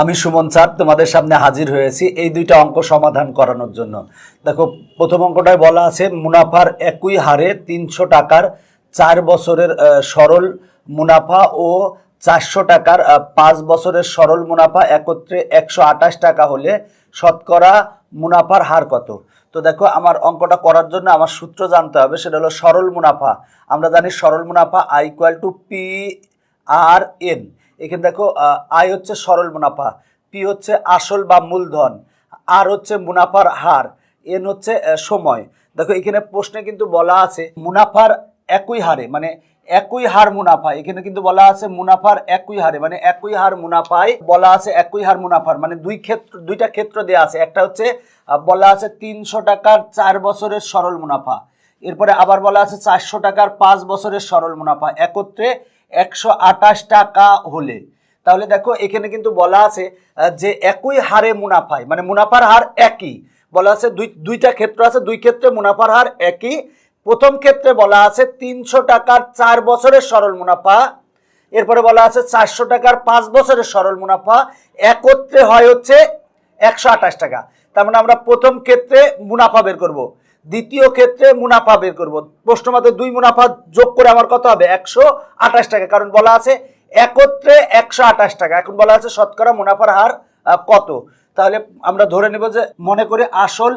আমি সুমন স্যার, তোমাদের সামনে হাজির হয়েছি এই দুইটা অঙ্ক সমাধান করানোর জন্য। দেখো, প্রথম অঙ্কটায় বলা আছে, মুনাফার একই হারে তিনশো টাকার চার বছরের সরল মুনাফা ও চারশো টাকার পাঁচ বছরের সরল মুনাফা একত্রে একশো আঠাশ টাকা হলে শতকরা মুনাফার হার কত? তো দেখো, আমার অঙ্কটা করার জন্য আমার সূত্র জানতে হবে, সেটা হলো সরল মুনাফা। আমরা জানি সরল মুনাফা I to P R N এখানে দেখো আই হচ্ছে সরল মুনাফা, পি হচ্ছে আসল বা মূলধন, আর হচ্ছে মুনাফার হার, এন হচ্ছে সময়। দেখো, এখানে প্রশ্নে কিন্তু বলা আছে মুনাফার একই হারে মানে একই হার মুনাফা, এখানে কিন্তু বলা আছে মুনাফার একই হারে মানে একই হার মুনাফায় বলা আছে একই হার মুনাফার মানে দুই ক্ষেত্র, দুইটা ক্ষেত্র দেওয়া আছে, একটা হচ্ছে বলা আছে তিনশো টাকার চার বছরের সরল মুনাফা, এরপরে আবার বলা আছে চারশো টাকার পাঁচ বছরের সরল মুনাফা, একত্রে একশো আঠাশ টাকা হলে। তাহলে দেখো, এখানে কিন্তু বলা আছে যে একই হারে মুনাফায় মানে মুনাফার হার একই। বলা আছে দুই, দুইটা ক্ষেত্র আছে, দুই ক্ষেত্রে মুনাফার হার একই। প্রথম ক্ষেত্রে বলা আছে তিনশো টাকার চার বছরের সরল মুনাফা, এরপরে বলা আছে চারশো টাকার পাঁচ বছরের সরল মুনাফা। একত্রে হয় হচ্ছে একশো আঠাশ টাকা। তার মানে আমরা প্রথম ক্ষেত্রে মুনাফা বের করব। দ্বিতীয় ক্ষেত্রে মুনাফা বের করব। প্রশ্ন মতে দুই মুনাফা যোগ করে আমার কত হবে? একশো আঠাশ টাকা। কারণ বলা আছে একত্রে একশো আঠাশ টাকা। এখন বলা আছে শতকরা মুনাফার হার কত? তাহলে আমরা ধরে নেব যে মনে করে আসল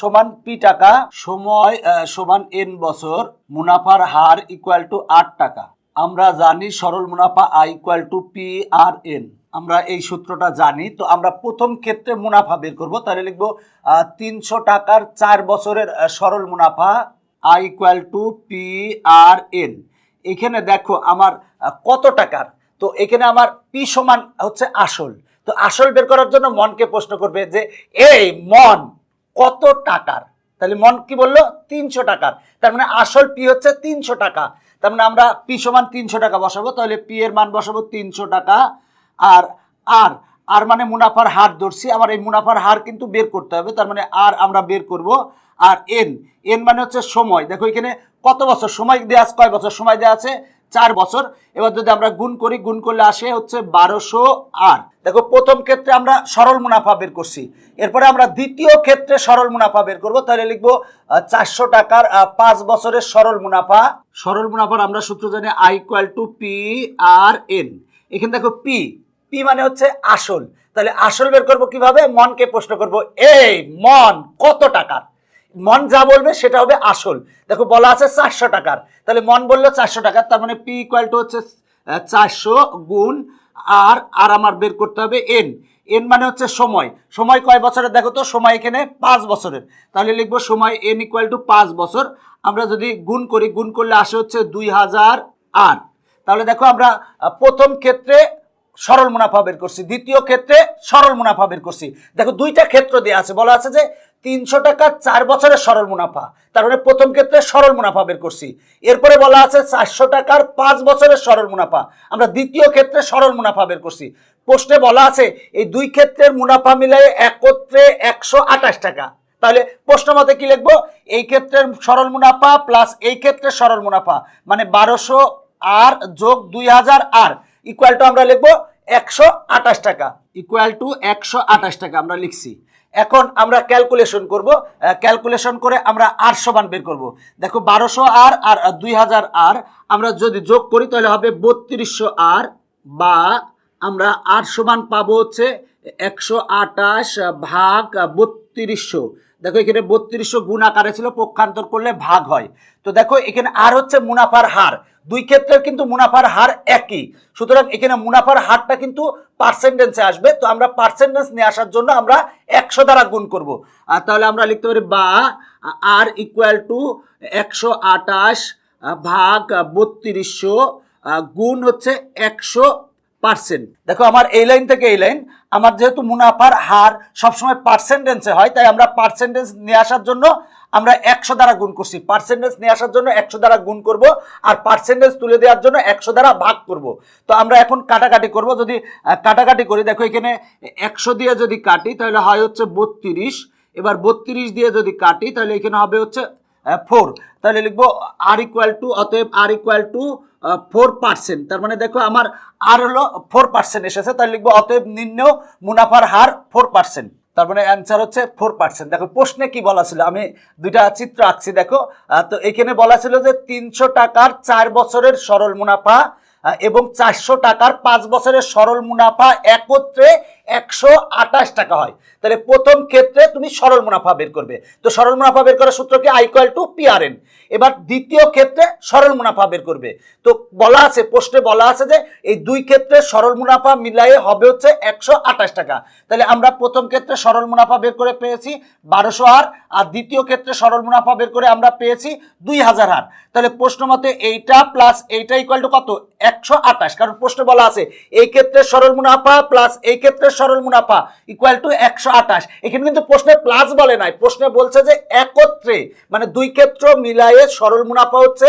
সমান পি টাকা সময় সমান এন বছর, মুনাফার হার ইকুয়াল টু আট টাকা। আমরা জানি সরল মুনাফা I equal to P R N আমরা এই সূত্রটা জানি। তো আমরা প্রথম ক্ষেত্রে মুনাফা বের করব। তাহলে লিখব তিনশো টাকার চার বছরের সরল মুনাফা I equal to P R N এখানে দেখো আমার কত টাকার? তো এখানে আমার পি সমান হচ্ছে আসল। তো আসল বের করার জন্য মনকে প্রশ্ন করবে যে, এই মন কত টাকার? তাহলে মন কি বলল? তিনশো টাকার। তার মানে আসল পি হচ্ছে তিনশো টাকা। তার মানে আমরা পি সমান তিনশো টাকা বসাবো। তাহলে পি এর মান বসাবো তিনশো টাকা আর আর আর মানে মুনাফার হার ধরছি আমার এই মুনাফার হার কিন্তু বের করতে হবে, তার মানে আর আমরা বের করব, আর এন এন মানে হচ্ছে সময়, দেখো এখানে কত বছর, সময় দেওয়া আছে, কয় বছর সময় দেওয়া আছে? চার বছর, এবার যদি আমরা গুণ করি, গুণ করলে আসে হচ্ছে বারোশো আর, দেখো প্রথম ক্ষেত্রে আমরা সরল মুনাফা বের করছি, এরপরে আমরা দ্বিতীয় ক্ষেত্রে সরল মুনাফা বের করব, তাহলে লিখব চারশো টাকার পাঁচ বছরের সরল মুনাফা, সরল মুনাফার আমরা সূত্র জানি I equal to P R N এখানে দেখো পি পি মানে হচ্ছে আসল। তাহলে আসল বের করব কীভাবে? মনকে প্রশ্ন করব, এই মন কত টাকার? মন যা বলবে সেটা হবে আসল। দেখো বলা আছে চারশো টাকার। তাহলে মন বলল চারশো টাকার, তার মানে পি ইকুয়াল টু হচ্ছে চারশো গুণ আর আর আমার বের করতে হবে এন। এন মানে হচ্ছে সময়। সময় কয় বছরের? দেখো তো, সময় এখানে পাঁচ বছরের। তাহলে লিখব সময় এন ইকুয়াল টু পাঁচ বছর। আমরা যদি গুণ করি, গুণ করলে আসে হচ্ছে দুই হাজার আট। তাহলে দেখো আমরা প্রথম ক্ষেত্রে সরল মুনাফা বের করছি। দ্বিতীয় ক্ষেত্রে সরল মুনাফা বের করছি। দেখো, দুইটা ক্ষেত্র দেওয়া আছে। বলা আছে যে তিনশো টাকা চার বছরের সরল মুনাফা। তার মানে প্রথম ক্ষেত্রে সরল মুনাফা বের করছি। এরপরে বলা আছে চারশো টাকার পাঁচ বছরের সরল মুনাফা। আমরা দ্বিতীয় ক্ষেত্রে সরল মুনাফা বের করছি। প্রশ্নে বলা আছে, এই দুই ক্ষেত্রের মুনাফা মিলাই একত্রে একশো আঠাশ টাকা। তাহলে প্রশ্ন মতে কি লিখব? এই ক্ষেত্রের সরল মুনাফা প্লাস এই ক্ষেত্রে সরল মুনাফা। মানে বারোশো আর যোগ দুই হাজার আর। ইকুয়াল টু আমরা লিখব একশো আঠাশ টাকা ইকুয়াল টু একশো আঠাশ টাকা আমরা লিখছি। এখন আমরা ক্যালকুলেশন করব ক্যালকুলেশন করে আমরা আর সমান বের করব। দেখো বারোশো আর আর দুই হাজার আর আমরা যদি যোগ করি তাহলে হবে বত্রিশশো আর বা আমরা আর সমান পাবো হচ্ছে একশো আঠাশ ভাগ বত্রিশশো। দেখো এখানে বত্রিশশো গুণ আকারে ছিল, পক্ষান্তর করলে ভাগ হয়। তো দেখো এখানে আর হচ্ছে মুনাফার হার। দুই ক্ষেত্রের কিন্তু মুনাফার হার একই। সুতরাং এখানে মুনাফার হারটা কিন্তু পার্সেন্টেন্সে আসবে। তো আমরা পার্সেন্টেন্স নিয়ে আসার জন্য আমরা একশো দ্বারা গুণ করব। আর তাহলে আমরা লিখতে পারি বা, আর ইকুয়াল টু একশো আঠাশ ভাগ বত্রিশশো গুণ হচ্ছে একশো পার্সেন্ট দেখো, আমার এই লাইন থেকে এই লাইন আমার যেহেতু মুনাফার হার সবসময় পার্সেন্টেন্সে হয়, তাই আমরা পার্সেন্টেন্স নিয়ে আসার জন্য আমরা একশো দ্বারা গুণ করছি। পার্সেন্টেজ নিয়ে আসার জন্য একশো দ্বারা গুণ করব আর পার্সেন্টেজ তুলে দেওয়ার জন্য একশো দ্বারা ভাগ করব। তো আমরা এখন কাটাকাটি করব। যদি কাটাকাটি করি, দেখো এখানে একশো দিয়ে যদি কাটি, তাহলে হয় হচ্ছে বত্রিশ। এবার বত্রিশ দিয়ে যদি কাটি, তাহলে এখানে হবে হচ্ছে ফোর তাহলে লিখব আর ইকুয়াল টু অতএব r equal to four percent তার মানে দেখো আমার আর হলো ফোর পার্সেন্ট এসেছে, তাহলে লিখব অতএব নিম্ন মুনাফার হার ফোর পার্সেন্ট তার মানে অ্যান্সার হচ্ছে ফোর পার্সেন্ট দেখো প্রশ্নে কি বলা ছিল? আমি দুইটা চিত্র আঁকছি, দেখো। তো এখানে বলা ছিল যে তিনশো টাকার চার বছরের সরল মুনাফা এবং চারশো টাকার পাঁচ বছরের সরল মুনাফা একত্রে একশো আঠাশ টাকা হয়। তাহলে প্রথম ক্ষেত্রে তুমি সরল মুনাফা বের করবে। তো সরল মুনাফা বের করার সূত্র কি? আইকুয়াল টু পিআরএন এবার দ্বিতীয় ক্ষেত্রে সরল মুনাফা বের করবে। তো বলা আছে, প্রশ্নে বলা আছে যে এই দুই ক্ষেত্রে সরল মুনাফা মিলায়ে হবে হচ্ছে একশো আঠাশ টাকা। তাহলে আমরা প্রথম ক্ষেত্রে সরল মুনাফা বের করে পেয়েছি বারোশো হার, আর দ্বিতীয় ক্ষেত্রে সরল মুনাফা বের করে আমরা পেয়েছি দুই হাজার হার। তাহলে প্রশ্ন মতে এইটা প্লাস এইটা ইকুয়াল টু কত? একশো আঠাশ। কারণ প্রশ্নে বলা আছে, এই ক্ষেত্রে সরল মুনাফা প্লাস এই ক্ষেত্রে সরল মুনাফা ইকুয়াল টু একশো আঠাশ। এখানে কিন্তু প্রশ্নে প্লাস বলে নাই। প্রশ্নে বলছে যে একত্রে মানে দুই ক্ষেত্র মিলায়ে সরল মুনাফা হচ্ছে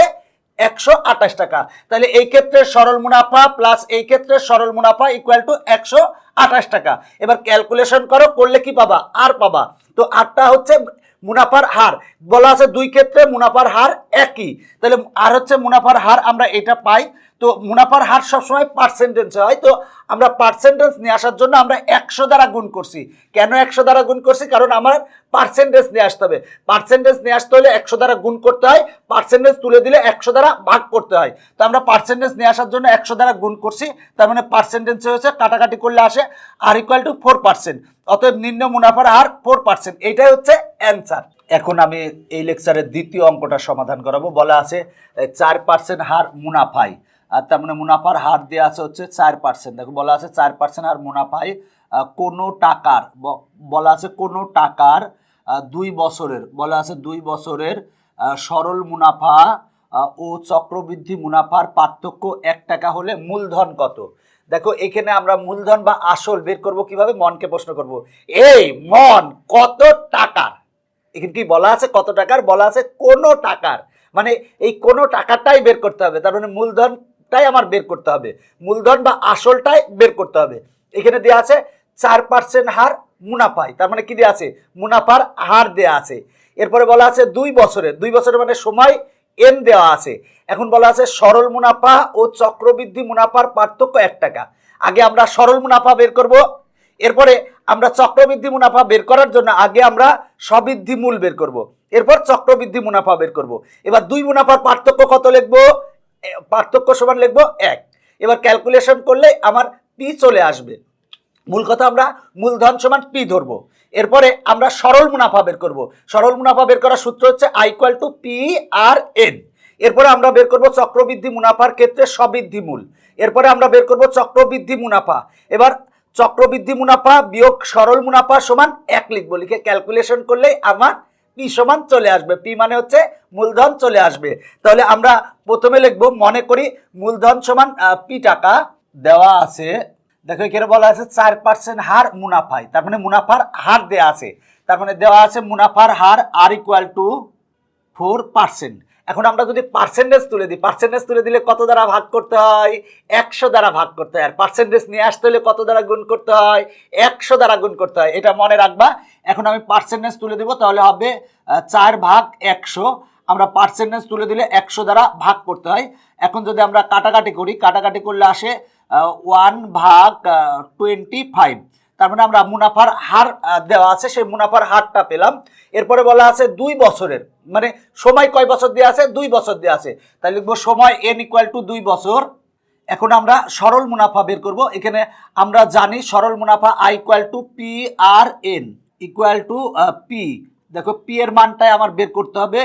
একশো আঠাশ টাকা। তাহলে এই ক্ষেত্রে সরল মুনাফা প্লাস এই ক্ষেত্রে সরল মুনাফা ইকুয়াল টু একশো আঠাশ টাকা। এবার ক্যালকুলেশন করো, করলে কি পাবা? আর পাবা। তো আরটা হচ্ছে মুনাফার হার। বলা আছে দুই ক্ষেত্রে মুনাফার হার একই। তাহলে আর হচ্ছে মুনাফার হার আমরা এটা পাই তো মুনাফার হার সবসময় পার্সেন্টেজ হয়, তো আমরা পার্সেন্টেজ নিয়ে আসার জন্য আমরা একশো দ্বারা গুণ করছি। কেন একশো দ্বারা গুণ করছি? কারণ আমার পার্সেন্টেজ নিয়ে আসতে হবে। পার্সেন্টেজ নিয়ে আসতে হলে একশো দ্বারা গুণ করতে হয় পার্সেন্টেজ তুলে দিলে একশো দ্বারা ভাগ করতে হয়। তো আমরা পার্সেন্টেজ নিয়ে আসার জন্য একশো দ্বারা গুণ করছি, তার মানে পার্সেন্টেজ হয়েছে কাটাকাটি করলে আসে r equal to four percent অতএব নিম্ন মুনাফার হার ফোর পার্সেন্ট এইটাই হচ্ছে অ্যান্সার এখন আমি এই লেকচারের দ্বিতীয় অঙ্কটা সমাধান করাবো। বলা আছে, চার পার্সেন্ট হার মুনাফাই আর তার মানে মুনাফার হার দেওয়া আছে হচ্ছে চার পার্সেন্ট দেখো বলা আছে চার পার্সেন্ট আর মুনাফায় কোনো টাকার বলা আছে কোনো টাকার দুই বছরের, বলা আছে দুই বছরের সরল মুনাফা ও চক্রবৃদ্ধি মুনাফার পার্থক্য এক টাকা হলে মূলধন কত? দেখো এখানে আমরা মূলধন বা আসল বের করব কীভাবে? মনকে প্রশ্ন করব। এই মন কত টাকার? এখানে কি বলা আছে কত টাকার? বলা আছে কোনো টাকার। মানে এই কোনো টাকাটাই বের করতে হবে। তার মানে মূলধনটাই আমার বের করতে হবে। মূলধন বা আসলটাই বের করতে হবে। এখানে দেওয়া আছে চার পার্সেন্ট হার মুনাফায়। তার মানে কি দেওয়া আছে? মুনাফার হার দেওয়া আছে। এরপরে বলা আছে দুই বছরের দুই বছরের মানে সময় এন দেওয়া আছে। এখন বলা আছে সরল মুনাফা ও চক্রবৃদ্ধি মুনাফার পার্থক্য এক টাকা। আগে আমরা সরল মুনাফা বের করব। এরপরে আমরা চক্রবৃদ্ধি মুনাফা বের করার জন্য আগে আমরা সবৃদ্ধি মূল বের করব। এরপর চক্রবৃদ্ধি মুনাফা বের করব। এবার দুই মুনাফার পার্থক্য কত লিখব? পার্থক্য সমান লিখব এক। এবার ক্যালকুলেশন করলে আমার পি চলে আসবে। মূল কথা আমরা মূলধন সমান পি ধরবো। এরপরে আমরা সরল মুনাফা বের করব। সরল মুনাফা বের করার সূত্র হচ্ছে I to p r n এরপরে আমরা বের করব চক্রবৃদ্ধি মুনাফার ক্ষেত্রে সবৃদ্ধি মূল। এরপরে আমরা বের করব চক্রবৃদ্ধি মুনাফা। এবার চক্রবৃদ্ধি মুনাফা বিয়োগ সরল মুনাফা সমান এক লিখব। লিখে ক্যালকুলেশন করলে আমার পি সমান চলে আসবে। পি মানে হচ্ছে মূলধন চলে আসবে। তাহলে আমরা প্রথমে লিখব, মনে করি মূলধন সমান পি টাকা দেওয়া আছে। দেখো, এখানে বলা আছে চার পার্সেন্ট হার মুনাফায়। তার মানে মুনাফার হার দেওয়া আছে। তার মানে দেওয়া আছে মুনাফার হার r equal to four percent এখন আমরা যদি পার্সেন্টেজ তুলে দিই পার্সেন্টেজ তুলে দিলে কত দ্বারা ভাগ করতে হয়? একশো দ্বারা ভাগ করতে হয়। আর পার্সেন্টেজ নিয়ে আসতে হলে কত দ্বারা গুণ করতে হয়? একশো দ্বারা গুণ করতে হয়। এটা মনে রাখবা। এখন আমি পার্সেন্টেজ তুলে দিব, তাহলে হবে চার ভাগ একশো। আমরা পার্সেন্টেজ তুলে দিলে একশো দ্বারা ভাগ করতে হয়। এখন যদি আমরা কাটাকাটি করি, কাটাকাটি করলে আসে ওয়ান ভাগ টোয়েন্টি ফাইভ তার মানে আমরা মুনাফার হার দেওয়া আছে, সেই মুনাফার হারটা পেলাম। এরপরে বলা আছে দুই বছরের মানে সময় কয় বছর দেওয়া আছে? দুই বছর দেওয়া আছে। তাই লিখব সময় এন ইকুয়াল টু দুই বছর। এখন আমরা সরল মুনাফা বের করব। এখানে আমরা জানি সরল মুনাফা I equal to p r n equal to p দেখো পি এর মানটাই আমার বের করতে হবে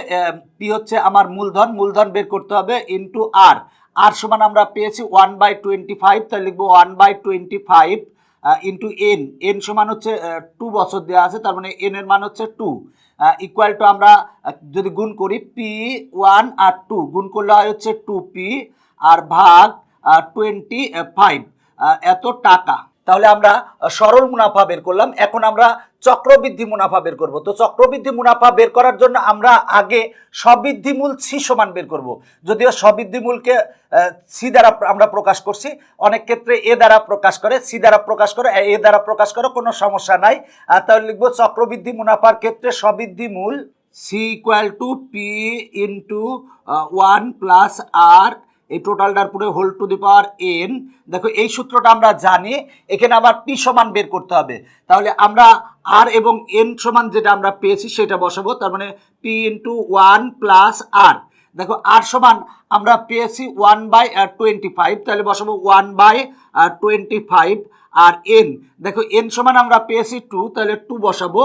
পি হচ্ছে আমার মূলধন মূলধন বের করতে হবে ইন্টু আর আর সমান আমরা পেয়েছি ওয়ান বাই টোয়েন্টি ফাইভ তাহলে লিখব one by twenty five into n n সমান হচ্ছে টু বছর দেওয়া আছে, তার মানে এন এর মান হচ্ছে টু ইকুয়াল টু আমরা যদি গুণ করি পি ওয়ান আর টু গুণ করলে হয় হচ্ছে টু পি আর ভাগ টোয়েন্টি ফাইভ এত টাকা। তাহলে আমরা সরল মুনাফা বের করলাম। এখন আমরা চক্রবৃদ্ধি মুনাফা বের করব। তো চক্রবৃদ্ধি মুনাফা বের করার জন্য আমরা আগে সবৃদ্ধি মূল সি সমান বের করব। যদিও সবৃদ্ধি মূলকে সি দ্বারা আমরা প্রকাশ করছি। অনেক ক্ষেত্রে এ দ্বারা প্রকাশ করে, সি দ্বারা প্রকাশ করে, এ দ্বারা প্রকাশ করে, কোনো সমস্যা নাই। তাহলে লিখব চক্রবৃদ্ধি মুনাফার ক্ষেত্রে সবৃদ্ধি মূল C equal to p into one plus r এই টোটালটার পুরো whole to the power n দেখো, এই সূত্রটা আমরা জানি, এখানে আবার পি সমান বের করতে হবে। তাহলে আমরা আর এবং এন সমান যেটা আমরা পেয়েছি সেটা বসাবো, তার মানে p into one plus r দেখো আর সমান আমরা পেয়েছি ওয়ান বাই টোয়েন্টি ফাইভ তাহলে বসাবো one by twenty five r n দেখো এন সমান আমরা পেয়েছি টু তাহলে টু বসাবো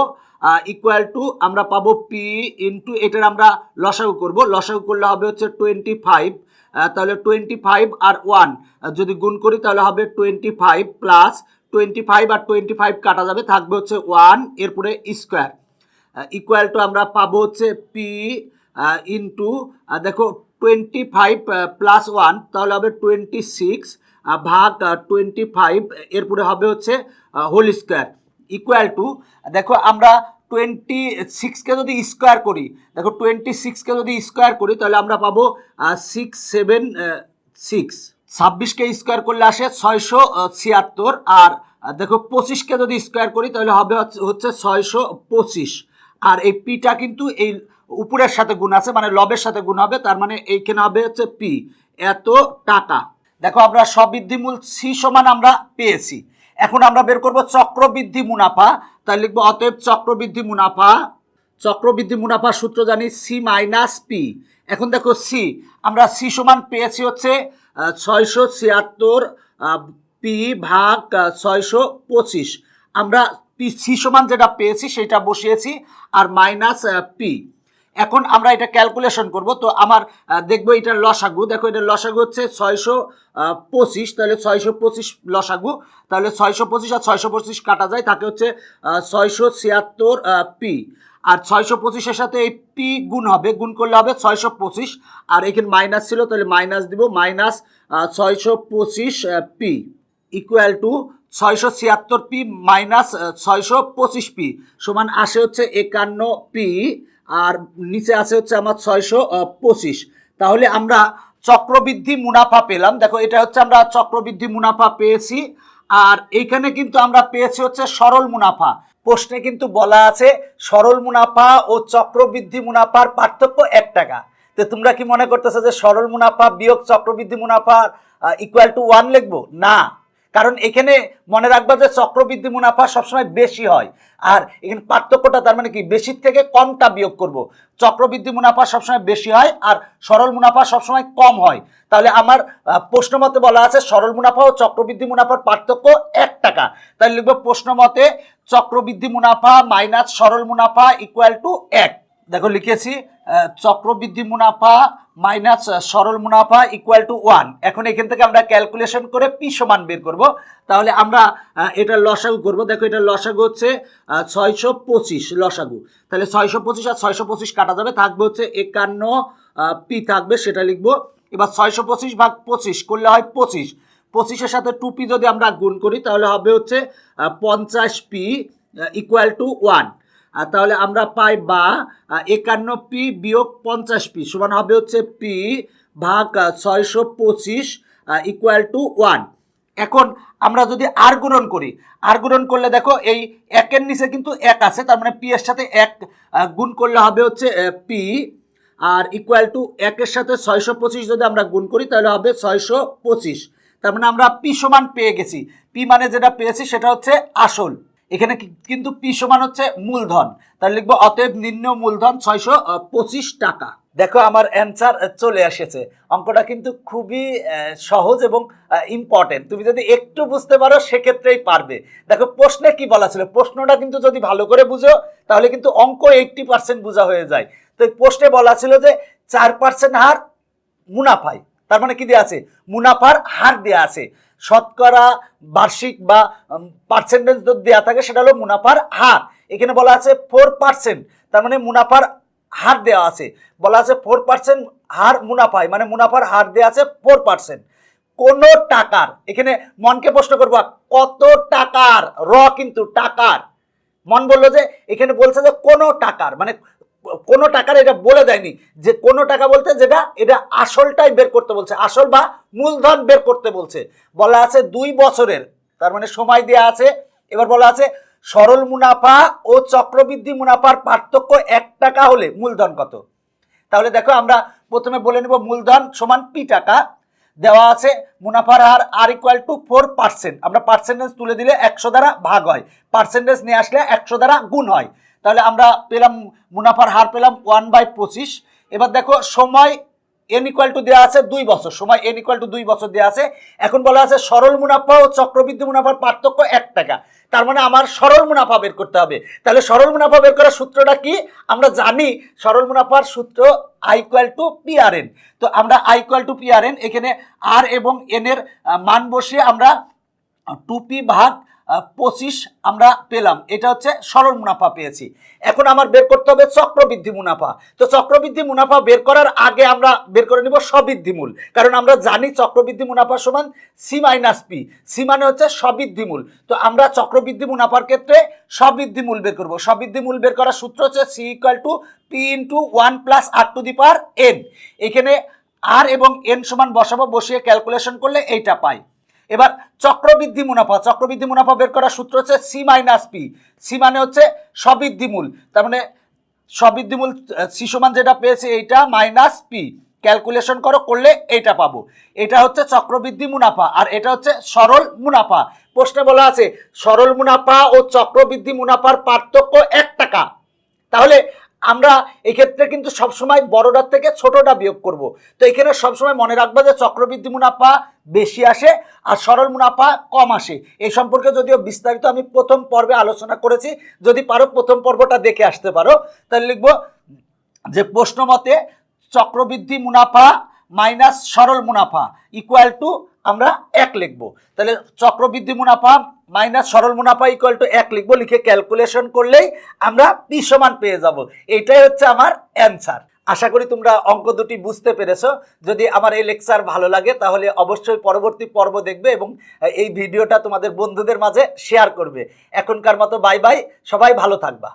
ইকুয়াল টু আমরা পাবো পি ইন্টু এটার আমরা লসাগু করব। লসাগু করলে হবে হচ্ছে টোয়েন্টি ফাইভ তাহলে টোয়েন্টি ফাইভ আর ওয়ান যদি গুণ করি তাহলে হবে twenty five plus twenty five আর টোয়েন্টি ফাইভ কাটা যাবে, থাকবে হচ্ছে ওয়ান এরপরে স্কোয়ার ইকুয়াল টু আমরা পাবো হচ্ছে পি ইন্টু দেখো টোয়েন্টি ফাইভ প্লাস ওয়ান তাহলে হবে টোয়েন্টি সিক্স ভাগ টোয়েন্টি ফাইভ এরপরে হবে হচ্ছে হোল স্কোয়ার ইকুয়াল টু দেখো আমরা টোয়েন্টি সিক্সকে যদি স্কোয়ার করি, দেখো টোয়েন্টি সিক্সকে যদি স্কোয়ার করি, তাহলে আমরা পাবো সিক্স সেভেন সিক্স ছাব্বিশকে স্কোয়ার করলে আসে ছয়শো ছিয়াত্তর, আর দেখো পঁচিশকে যদি স্কোয়ার করি, তাহলে হবে হচ্ছে- ছয়শো পঁচিশ। আর এই পিটা কিন্তু এই উপরের সাথে গুণ আছে মানে লবের সাথে গুণ হবে, তার মানে এইখানে হবে হচ্ছে পি এত টাকা। দেখো আমরা সবৃদ্ধিমূল সি সমান আমরা পেয়েছি। এখন আমরা বের করব চক্রবৃদ্ধি মুনাফা। তাই লিখব, অতএব চক্রবৃদ্ধি মুনাফা, চক্রবৃদ্ধি মুনাফার সূত্র জানি সি মাইনাস পি এখন দেখো সি আমরা সি সমান পেয়েছি হচ্ছে ছয়শো ছিয়াত্তর পি ভাগ ছয়শো পঁচিশ। আমরা পি সি সমান যেটা পেয়েছি সেটা বসিয়েছি, আর মাইনাস পি এখন আমরা এটা ক্যালকুলেশন করব। তো আমার দেখব এটা লসাগু। দেখো এটা লসাগু হচ্ছে ছয়শো পঁচিশ। তাহলে ছয়শো পঁচিশ লসাগু। তাহলে ছয়শো পঁচিশ আর ছয়শো পঁচিশ কাটা যায়, তাকে হচ্ছে ছয়শো ছিয়াত্তর পি। আর ছয়শো পঁচিশের সাথে এই পি গুণ হবে, গুণ করলে হবে ছয়শো পঁচিশ। আর এখানে মাইনাস ছিল, তাহলে মাইনাস দিব মাইনাস ছয়শো পঁচিশ পি। ইকুয়াল টু ছয়শো ছিয়াত্তর পি মাইনাস ছয়শো পঁচিশ পি। সমান আসে হচ্ছে একান্ন পি। আর নিচে আছে হচ্ছে আমার ছয়শো পঁচিশ। তাহলে আমরা চক্রবৃদ্ধি মুনাফা পেলাম। দেখো, এটা হচ্ছে আমরা চক্রবৃদ্ধি মুনাফা পেয়েছি। আর এইখানে কিন্তু আমরা পেয়েছি হচ্ছে সরল মুনাফা। প্রশ্নে কিন্তু বলা আছে, সরল মুনাফা ও চক্রবৃদ্ধি মুনাফার পার্থক্য এক টাকা। তো তোমরা কি মনে করতেছো যে সরল মুনাফা বিয়োগ চক্রবৃদ্ধি মুনাফা ইকুয়াল টু ওয়ান লিখব? না। কারণ এখানে মনে রাখবা যে চক্রবৃদ্ধি মুনাফা সবসময় বেশি হয়। আর এখানে পার্থক্যটা তার মানে কি? বেশির থেকে কমটা বিয়োগ করব। চক্রবৃদ্ধি মুনাফা সবসময় বেশি হয় আর সরল মুনাফা সবসময় কম হয়। তাহলে আমার প্রশ্ন মতে বলা আছে সরল মুনাফা ও চক্রবৃদ্ধি মুনাফার পার্থক্য এক টাকা। তাহলে লিখব প্রশ্ন মতে চক্রবৃদ্ধি মুনাফা মাইনাস সরল মুনাফা ইকুয়াল টু এক। দেখো লিখেছি চক্রবৃদ্ধি মুনাফা মাইনাস সরল মুনাফা ইকুয়াল টু ওয়ান এখন এখান থেকে আমরা ক্যালকুলেশন করে পি সমান বের করব। তাহলে আমরা এটা লসাগু করব। দেখো এটা লসাগু হচ্ছে ছয়শো পঁচিশ লসাগু। তাহলে ছয়শো পঁচিশ আর ছয়শো পঁচিশ কাটা যাবে, থাকবে হচ্ছে একান্ন পি থাকবে, সেটা লিখব। এবার ছয়শো পঁচিশ ভাগ পঁচিশ করলে হয় পঁচিশ। পঁচিশের সাথে টু পি যদি আমরা গুণ করি, তাহলে হবে হচ্ছে পঞ্চাশ পি ইকুয়াল টু ওয়ান তাহলে আমরা পাই বা একান্ন পি বিয়োগ পঞ্চাশ পি, সমান হবে হচ্ছে পি ভাগ ছয়শো পঁচিশ ইকুয়াল টু ওয়ান এখন আমরা যদি আর গুণন করি আর গুণন করলে দেখো এই একের নিচে কিন্তু এক আছে, তার মানে পি এর সাথে এক গুণ করলে হবে হচ্ছে পি আর ইকুয়াল টু একের সাথে ছয়শো পঁচিশ যদি আমরা গুণ করি, তাহলে হবে ছয়শো পঁচিশ। তার মানে আমরা পি সমান পেয়ে গেছি। পি মানে যেটা পেয়েছি সেটা হচ্ছে আসল। এখানে কিন্তু পি সমান হচ্ছে মূলধন। তাহলে লিখব, অতএব নিম্ন মূলধন ছয়শো পঁচিশ টাকা। দেখো আমার অ্যান্সার চলে এসেছে। অঙ্কটা কিন্তু খুবই সহজ এবং ইম্পর্টেন্ট তুমি যদি একটু বুঝতে পারো, সেক্ষেত্রেই পারবে। দেখো, প্রশ্নে কি বলা ছিল? প্রশ্নটা কিন্তু যদি ভালো করে বুঝো, তাহলে কিন্তু অঙ্ক এইটটি পার্সেন্ট বোঝা হয়ে যায়। তো প্রশ্নে বলা ছিল যে, চার পার্সেন্ট হার মুনাফায়। তার মানে কি দেওয়া আছে? মুনাফার হার দেওয়া আছে। শতকরা বার্ষিক বা পার্সেন্টেজ দেওয়া থাকে, সেটা হলো মুনাফার হার। এখানে বলা আছে ফোর পার্সেন্ট তার মানে মুনাফার হার দেওয়া আছে। বলা আছে ফোর পার্সেন্ট হার মুনাফায় মানে মুনাফার হার দেওয়া আছে ফোর পার্সেন্ট কোন টাকার, এখানে মনকে প্রশ্ন করব, কত টাকার, র কিন্তু টাকার। মন বলল যে, এখানে বলছে যে কোনো টাকার মানে কোনো টাকার এটা বলে দেয়নি, যে কোনো টাকা বলতে যেটা, এটা আসলটাই বের করতে বলছে, আসল বা মূলধন বের করতে বলছে। বলা আছে দুই বছরের, তার মানে সময় দেওয়া আছে। এবার বলা আছে সরল মুনাফা ও চক্রবৃদ্ধি মুনাফার পার্থক্য এক টাকা হলে মূলধন কত? তাহলে দেখো আমরা প্রথমে বলে নেব মূলধন সমান পি টাকা। দেওয়া আছে মুনাফার হার r equal to four percent আমরা পার্সেন্টেজ তুলে দিলে একশো দ্বারা ভাগ হয়। পার্সেন্টেজ নিয়ে আসলে একশো দ্বারা গুণ হয়। তাহলে আমরা পেলাম, মুনাফার হার পেলাম ওয়ান বাই পঁচিশ। এবার দেখো, সময় এন ইকুয়াল টু দেওয়া আছে দুই বছর। সময় এন ইকুয়াল টু দুই বছর দেওয়া আছে। এখন বলা আছে সরল মুনাফা ও চক্রবৃদ্ধি মুনাফার পার্থক্য এক টাকা। তার মানে আমার সরল মুনাফা বের করতে হবে। তাহলে সরল মুনাফা বের করার সূত্রটা কি? আমরা জানি সরল মুনাফার সূত্র আই ইকুয়াল টু পিআরএন তো আমরা আই ইকুয়াল টু পিআরএন এখানে আর এবং এন এর মান বসিয়ে আমরা টু পি ভাগ পঁচিশ আমরা পেলাম। এটা হচ্ছে সরল মুনাফা পেয়েছি। এখন আমার বের করতে হবে চক্রবৃদ্ধি মুনাফা। তো চক্রবৃদ্ধি মুনাফা বের করার আগে আমরা বের করে নিব সবৃদ্ধি মূল কারণ আমরা জানি চক্রবৃদ্ধি মুনাফা সমান সি মাইনাস পি সি মানে হচ্ছে সবৃদ্ধি মূল তো আমরা চক্রবৃদ্ধি মুনাফার ক্ষেত্রে সবৃদ্ধি মূল বের করব। সবৃদ্ধি মূল বের করার সূত্র হচ্ছে C equal to p into one plus r to the power n এখানে আর এবং এন সমান বসাবো, বসিয়ে ক্যালকুলেশন করলে এইটা পাই। এবার চক্রবৃদ্ধি মুনাফা চক্রবৃদ্ধি মুনাফা বের করার সূত্র হচ্ছে সি মাইনাস পি সি মানে হচ্ছে সবৃদ্ধি মূল। তার মানে সবৃদ্ধি মূল সি সমান যেটা পেয়েছে এইটা মাইনাস পি ক্যালকুলেশন করো, করলে এইটা পাবো। এটা হচ্ছে চক্রবৃদ্ধি মুনাফা আর এটা হচ্ছে সরল মুনাফা। প্রশ্নে বলা আছে, সরল মুনাফা ও চক্রবৃদ্ধি মুনাফার পার্থক্য এক টাকা। তাহলে আমরা এক্ষেত্রে কিন্তু সবসময় বড়টার থেকে ছোটটা বিয়োগ করব। তো এখানে সবসময় মনে রাখব যে চক্রবৃদ্ধি মুনাফা বেশি আসে আর সরল মুনাফা কম আসে। এই সম্পর্কে যদিও বিস্তারিত আমি প্রথম পর্বে আলোচনা করেছি, যদি পারো প্রথম পর্বটা দেখে আসতে পারো। তাহলে লিখব যে প্রশ্ন মতে চক্রবৃদ্ধি মুনাফা মাইনাস সরল মুনাফা ইকুয়াল টু আমরা এক লিখব। তাহলে চক্রবৃদ্ধি মুনাফা মাইনাস সরল মুনাফা ইকুয়াল টু এক লিখব, লিখে ক্যালকুলেশন করলেই আমরা পি সমান পেয়ে যাব। এইটাই হচ্ছে আমার অ্যান্সার আশা করি তোমরা অঙ্ক দুটি বুঝতে পেরেছ। যদি আমার এই লেকচার ভালো লাগে, তাহলে অবশ্যই পরবর্তী পর্ব দেখবে এবং এই ভিডিওটা তোমাদের বন্ধুদের মাঝে শেয়ার করবে। এখনকার মতো বাই বাই সবাই ভালো থাকবা।